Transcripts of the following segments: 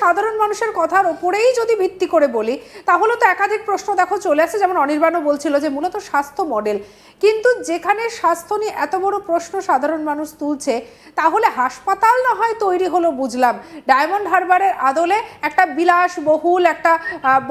সাধারণ মানুষের কথার ওপরেই যদি ভিত্তি করে বলি, তাহলে তো একাধিক প্রশ্ন দেখো চলে আসে। যেমন অনির্বাণও বলছিল যে মূলত স্বাস্থ্য মডেল কিন্তু যেখানে স্বাস্থ্য নিয়ে এত বড় প্রশ্ন সাধারণ মানুষ তুলছে, তাহলে হাসপাতাল না হয় তৈরি হলো বুঝলাম। ডায়মন্ড হারবারের আদলে একটা বিলাসবহুল, একটা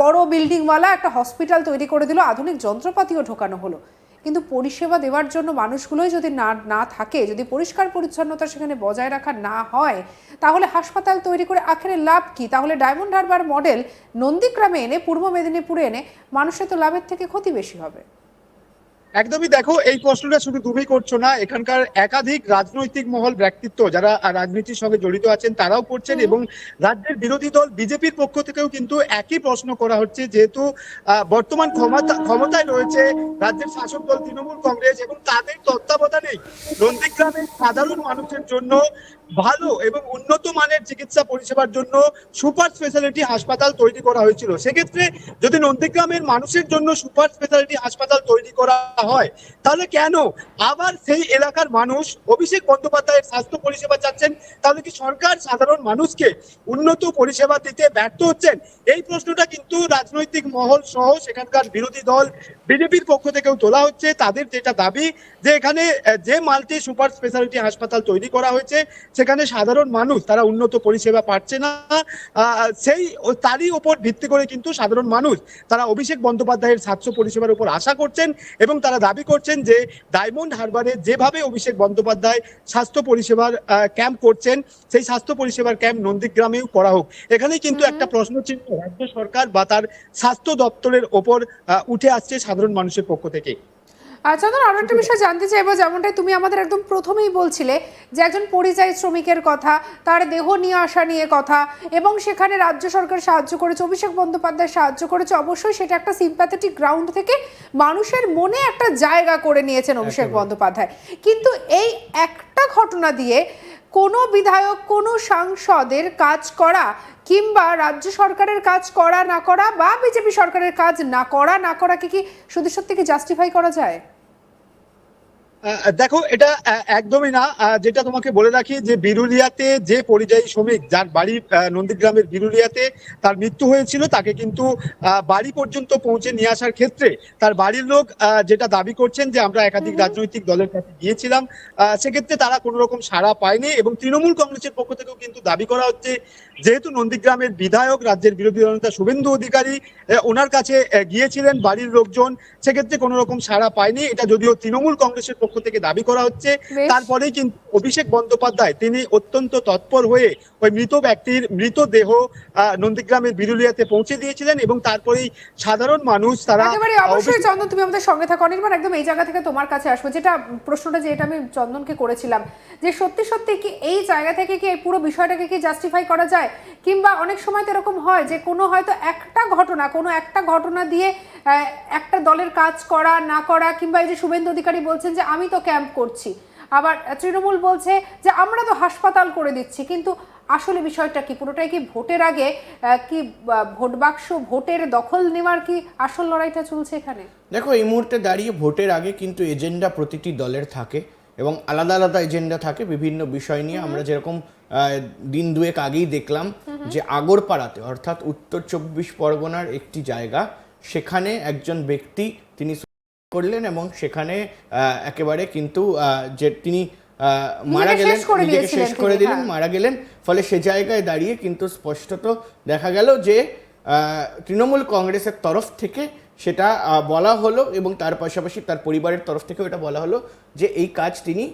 বড় বিল্ডিংওয়ালা একটা হসপিটাল তৈরি করে দিল। আধুনিক যন্ত্রপাতিও ঢোকানো হলো। কিন্তু পরিষেবা দেওয়ার জন্য মানুষগুলোই যদি না না থাকে, যদি পরিষ্কার পরিচ্ছন্নতা সেখানে বজায় রাখা না হয়, তাহলে হাসপাতাল তৈরি করে আখেরে লাভ কি? তাহলে ডায়মন্ড হারবার মডেল নন্দীগ্রামে এনে, পূর্ব মেদিনীপুরে এনে মানুষের তো লাভের থেকে ক্ষতি বেশি হবে। একদমই দেখো এই প্রশ্নটা শুধু তুমি করছ না এখানকার একাধিক রাজনৈতিক মহল ব্যক্তিত্ব যারা রাজনীতির সঙ্গে জড়িত আছেন তারাও করছেন এবং রাজ্যের বিরোধী দল বিজেপির পক্ষ থেকেও কিন্তু একই প্রশ্ন করা হচ্ছে যেহেতু বর্তমান ক্ষমতা ক্ষমতায় রয়েছে রাজ্যের শাসক দল তৃণমূল কংগ্রেস এবং তাদের তত্ত্বাবধানেই নন্দীগ্রামের সাধারণ মানুষের জন্য ভালো এবং উন্নত মানের চিকিৎসা পরিষেবার জন্য সুপার স্পেশালিটি হাসপাতাল তৈরি করা হয়েছিল। সেক্ষেত্রে যদি নন্দীগ্রামের মানুষের জন্য সুপার স্পেশালিটি হাসপাতাল তৈরি করা হয়, তাহলে কেন? আবার সেই এলাকার মানুষ, অভিষেক বন্দ্যোপাধ্যায়ের স্বাস্থ্য পরিষেবা চাচ্ছেন, তাহলে কি সরকার সাধারণ মানুষকে উন্নত পরিষেবা দিতে ব্যর্থ হচ্ছেন? এই প্রশ্নটা কিন্তু রাজনৈতিক মহল সহ সেখানকার বিরোধী দল, বিজেপির পক্ষ থেকেও তোলা হচ্ছে। তাদের যেটা দাবি যে এখানে যে মাল্টি সুপার স্পেশালিটি হাসপাতাল তৈরি করা হয়েছে সেখানে সাধারণ মানুষ তারা উন্নত পরিষেবা পাচ্ছে না। সেই তারই ওপর ভিত্তি করে কিন্তু সাধারণ মানুষ তারা অভিষেক বন্দ্যোপাধ্যায়ের স্বাস্থ্য পরিষেবার উপর আশা করছেন এবং তারা দাবি করছেন যে ডায়মন্ড হারবারে যেভাবে অভিষেক বন্দ্যোপাধ্যায় স্বাস্থ্য পরিষেবার ক্যাম্প করছেন সেই স্বাস্থ্য পরিষেবার ক্যাম্প নন্দীগ্রামেও করা হোক। এখানেই কিন্তু একটা প্রশ্ন চিহ্ন রাজ্য সরকার বা তার স্বাস্থ্য দপ্তরের ওপর উঠে আসছে সাধারণ মানুষের পক্ষ থেকে। আচ্ছা ধর আরও একটা বিষয় জানতে চাইব যেমনটাই তুমি আমাদের একদম প্রথমেই বলছিলে যে একজন পরিযায়ী শ্রমিকের কথা তার দেহ নিয়ে আসা নিয়ে কথা এবং সেখানে রাজ্য সরকার সাহায্য করেছে অভিষেক বন্দ্যোপাধ্যায় সাহায্য করেছে অবশ্যই সেটা একটা সিম্প্যাথেটিক গ্রাউন্ড থেকে মানুষের মনে একটা জায়গা করে নিয়েছেন অভিষেক বন্দ্যোপাধ্যায়। কিন্তু এই একটা ঘটনা দিয়ে কোনো বিধায়ক কোনো সাংসদের কাজ করা কিংবা রাজ্য সরকারের কাজ করা না করা বা বিজেপি সরকারের কাজ না করা না করাকে কি শুধু সত্যি কি জাস্টিফাই করা যায়? দেখো এটা একদমই না। যেটা তোমাকে বলে রাখি যে বিরুলিয়াতে যে পরিযায়ী শ্রমিক যার বাড়ি নন্দীগ্রামের বিরুলিয়াতে তার মৃত্যু হয়েছিল তাকে কিন্তু বাড়ি পর্যন্ত পৌঁছে নিয়ে আসার ক্ষেত্রে তার বাড়ির লোক যেটা দাবি করছেন যে আমরা একাধিক রাজনৈতিক দলের কাছে গিয়েছিলাম সেক্ষেত্রে তারা কোনো রকম সাড়া পায়নি এবং তৃণমূল কংগ্রেসের পক্ষ থেকেও কিন্তু দাবি করা হচ্ছে যেহেতু নন্দীগ্রামের বিধায়ক রাজ্যের বিরোধী দলনেতা শুভেন্দু অধিকারী ওনার কাছে গিয়েছিলেন বাড়ির লোকজন সেক্ষেত্রে কোনো রকম সাড়া পায়নি। এটা যদিও তৃণমূল কংগ্রেসের পক্ষ থেকে দাবি করা হচ্ছে। বেশ। তারপরেই কিন্তু অভিষেক বন্দ্যোপাধ্যায় তিনি অত্যন্ত তৎপর হয়ে ওই মৃত ব্যক্তির মৃতদেহ নন্দীগ্রামের বিরুলিয়াতে পৌঁছে দিয়েছিলেন এবং তারপরেই সাধারণ মানুষ তারা অবশ্যই চন্দন তুমি আমাদের সঙ্গে থাকো। অনির্বাণ একদম এই জায়গা থেকে তোমার কাছে আসব। যেটা প্রশ্নটা যেটা আমি চন্দনকে করেছিলাম যে সত্যি সত্যি কি এই জায়গা থেকে কি এই পুরো বিষয়টাকে কি জাস্টিফাই করা যায়? কিংবা অনেক সময় তো এরকম হয় যে কোনো হয়তো একটা ঘটনা কোনো একটা ঘটনা দিয়ে একটা দলের কাজ করা না করা কিংবা এই যে শুভেন্দু অধিকারী বলছেন যে আমি তো ক্যাম্প করছি। আবার তৃণমূল বলছে যে আমরা তো হাসপাতাল করে দিচ্ছি কিন্তু আসলে বিষয়টা কি? পুরোটাই কি ভোটের আগে? কি ভোট বাক্স ভোটের দখল নেওয়ার কি আসল লড়াইটা চলছে এখানে? দেখো এই মুহূর্তে দাঁড়িয়ে ভোটের আগে কিন্তু এজেন্ডা প্রতিটি দলের থাকে এবং আলাদা আলাদা এজেন্ডা থাকে বিভিন্ন বিষয় নিয়ে। আমরা যেরকম দিন দুয়েক আগেই দেখলাম যে আগরপাড়াতে অর্থাৎ উত্তর চব্বিশ পরগনার একটি জায়গা সেখানে একজন ব্যক্তি তিনি করলেন এবং সেখানে একেবারে কিন্তু যে তিনি মারা গেলেন নিজেকে শেষ করে দিলেন হ্যাঁ। মারা গেলেন। ফলে সে জায়গায় দাঁড়িয়ে কিন্তু স্পষ্টত দেখা গেল যে তৃণমূল কংগ্রেসের তরফ থেকে সেটা বলা হলো এবং তার পাশাপাশি তার পরিবারের তরফ থেকেও এটা বলা হলো যে এই কাজ তিনি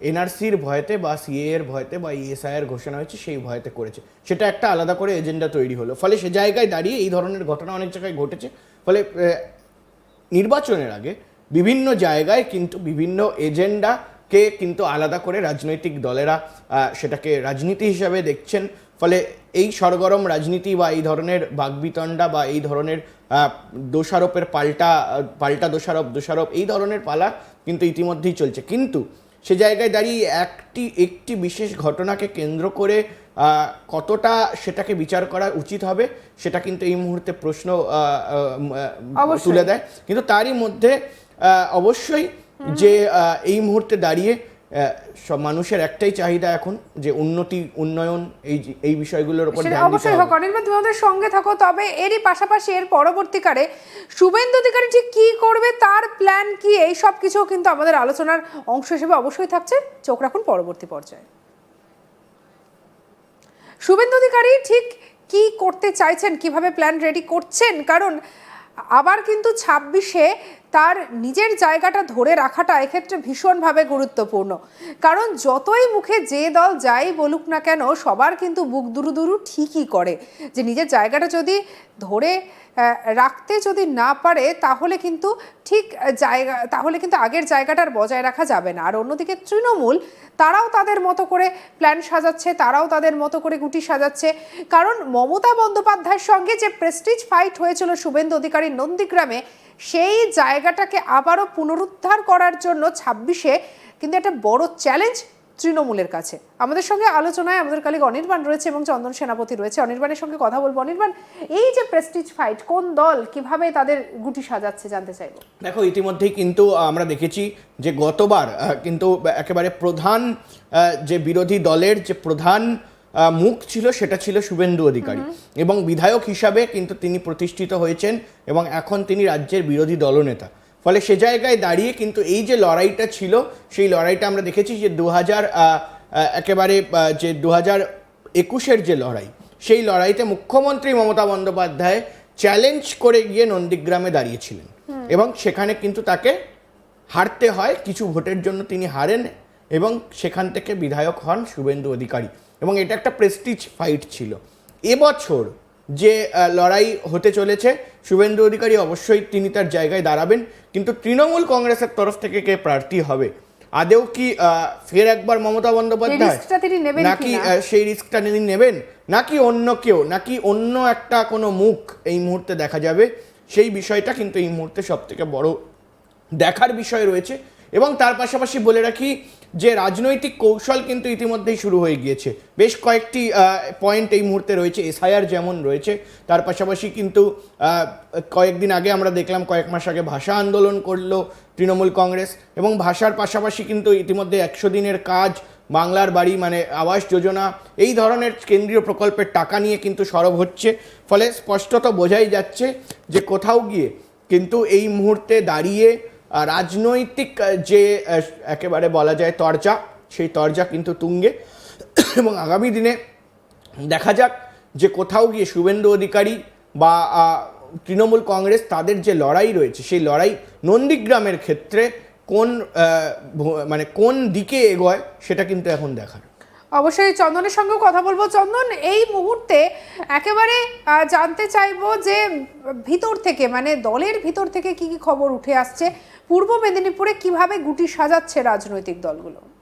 এনআরসির ভয়তে বা সিএ এর ভয়তে বা ইএসআই এর ঘোষণা হয়েছে সেই ভয়তে করেছে। সেটা একটা আলাদা করে এজেন্ডা তৈরি হলো। ফলে সে জায়গায় দাঁড়িয়ে এই ধরনের ঘটনা অনেক জায়গায় ঘটেছে। ফলে নির্বাচনের আগে বিভিন্ন জায়গায় কিন্তু বিভিন্ন এজেন্ডাকে কিন্তু আলাদা করে রাজনৈতিক দলেরা সেটাকে রাজনীতি হিসাবে দেখছেন। ফলে এই সরগরম রাজনীতি বা এই ধরনের বাগবিতণ্ডা বা এই ধরনের দোষারোপের পাল্টা পাল্টা দোষারোপ দোষারোপ এই ধরনের পালা কিন্তু ইতিমধ্যেই চলছে। কিন্তু সে জায়গায় দাঁড়িয়ে একটি একটি বিশেষ ঘটনাকে কেন্দ্র করে কতটা সেটাকে বিচার করা উচিত হবে সেটা কিন্তু এই মুহূর্তে প্রশ্ন তুলে দেয়। কিন্তু তারই মধ্যে অবশ্যই যে এই মুহূর্তে দাঁড়িয়ে সব মানুষের একটাই চাহিদা এখন যে উন্নতি উন্নয়ন এই এই বিষয়গুলোর উপর ধ্যান অবশ্যই হোক অনির্বাণ তুমি আমাদের সঙ্গে থাকো তবে এরই পাশাপাশি এর পরবর্তীকালে শুভেন্দু অধিকারী ঠিক কি করবে তার প্ল্যান কি এই সব কিছু কিন্তু আমাদের আলোচনার অংশ হিসেবে অবশ্যই থাকছে। চোখ রাখুন পরবর্তী পর্যায়ে। শুভেন্দু অধিকারী ঠিক কি করতে চাইছেন কীভাবে প্ল্যান রেডি করছেন? কারণ আবার কিন্তু ছাব্বিশে তার নিজের জায়গাটা ধরে রাখাটা এক্ষেত্রে ভীষণভাবে গুরুত্বপূর্ণ। কারণ যতই মুখে যে দল যাই বলুক না কেন, সবার কিন্তু বুক দুরু দুরু ঠিকই করে। যে নিজের জায়গাটা যদি ধরে রাখতে যদি না পারে, তাহলে কিন্তু ঠিক জায়গা, তাহলে কিন্তু আগের জায়গাটার বজায় রাখা যাবে না। আর অন্যদিকে তৃণমূল, তারাও তাদের মতো করে প্ল্যান সাজাচ্ছে, তারাও তাদের মতো করে গুটি সাজাচ্ছে। কারণ মমতা বন্দ্যোপাধ্যায়ের সঙ্গে যে প্রেস্টিজ ফাইট হয়েছিল শুভেন্দু অধিকারী নন্দীগ্রামে, সেই জায়গাটাকে আবারও পুনরুদ্ধার করার জন্য ছাব্বিশে কিন্তু একটা বড় চ্যালেঞ্জ তৃণমূলের কাছে। আমাদের সঙ্গে আলোচনায় আমাদের কালিক অনির্বাণ রয়েছে এবং চন্দন সেনাপতি রয়েছে। অনির্বাণের সঙ্গে কথা বলব। অনির্বাণ এই যে প্রেস্টিজ ফাইট কোন দল কীভাবে তাদের গুটি সাজাচ্ছে জানতে চাইব? দেখো ইতিমধ্যেই কিন্তু আমরা দেখেছি যে গতবার কিন্তু একেবারে প্রধান যে বিরোধী দলের যে প্রধান মুখ ছিল সেটা ছিল শুভেন্দু অধিকারী। এবং বিধায়ক হিসাবে কিন্তু তিনি প্রতিষ্ঠিত হয়েছেন এবং এখন তিনি রাজ্যের বিরোধী দলনেতা। ফলে সে জায়গায় দাঁড়িয়ে কিন্তু এই যে লড়াইটা ছিল সেই লড়াইটা আমরা দেখেছি যে দু হাজার একেবারে যে দু হাজার একুশের যে লড়াই সেই লড়াইতে মুখ্যমন্ত্রী মমতা বন্দ্যোপাধ্যায় চ্যালেঞ্জ করে গিয়ে নন্দীগ্রামে দাঁড়িয়েছিলেন। এবং সেখানে কিন্তু তাকে হারতে হয় কিছু ভোটের জন্য তিনি হারেন এবং সেখান থেকে বিধায়ক হন শুভেন্দু অধিকারী। এবং এটা একটা প্রেস্টিজ ফাইট ছিল। এবছর যে লড়াই হতে চলেছে শুভেন্দু অধিকারী অবশ্যই তিনি তার জায়গায় দাঁড়াবেন কিন্তু তৃণমূল কংগ্রেসের তরফ থেকে কে প্রার্থী হবে? আদেও কি আহ, ফের একবার মমতা বন্দ্যোপাধ্যায়? নাকি সেই রিস্কটা তিনি নেবেন? নাকি অন্য কেউ নাকি অন্য একটা কোনো মুখ এই মুহূর্তে দেখা যাবে? সেই বিষয়টা কিন্তু এই মুহূর্তে সব থেকে বড় দেখার বিষয় রয়েছে। এবং তার পাশাপাশি বলে রাখি যে রাজনৈতিক কৌশল কিন্তু ইতিমধ্যেই শুরু হয়ে গিয়েছে। বেশ কয়েকটি পয়েন্ট এই মুহূর্তে রয়েছে, এসআইআর যেমন রয়েছে, তার পাশাপাশি কিন্তু কয়েকদিন আগে আমরা দেখলাম, কয়েক মাস আগে ভাষা আন্দোলন করল তৃণমূল কংগ্রেস এবং ভাষার পাশাপাশি কিন্তু ইতিমধ্যে একশো দিনের কাজ, বাংলার বাড়ি মানে আবাস যোজনা, এই ধরনের কেন্দ্রীয় প্রকল্পের টাকা নিয়ে কিন্তু সরব হচ্ছে। ফলে স্পষ্টত বোঝাই যাচ্ছে যে কোথাও গিয়ে কিন্তু এই মুহূর্তে দাঁড়িয়ে রাজনৈতিক যে একেবারে বলা যায় তরজা, সেই তরজা কিন্তু তুঙ্গে। এবং আগামী দিনে দেখা যাক যে কোথাও গিয়ে শুভেন্দু অধিকারী বা তৃণমূল কংগ্রেস তাদের যে লড়াই রয়েছে, সেই লড়াই নন্দীগ্রামের ক্ষেত্রে কোন মানে কোন দিকে এগোয় সেটা কিন্তু এখন দেখার। অবশ্যই চন্দনের সঙ্গেও কথা বলব। চন্দন, এই মুহূর্তে একেবারে জানতে চাইব যে ভিতর থেকে মানে দলের ভিতর থেকে কি কি খবর উঠে আসছে? পূর্ব মেদিনীপুরে কীভাবে গুটি সাজাচ্ছে রাজনৈতিক দলগুলো?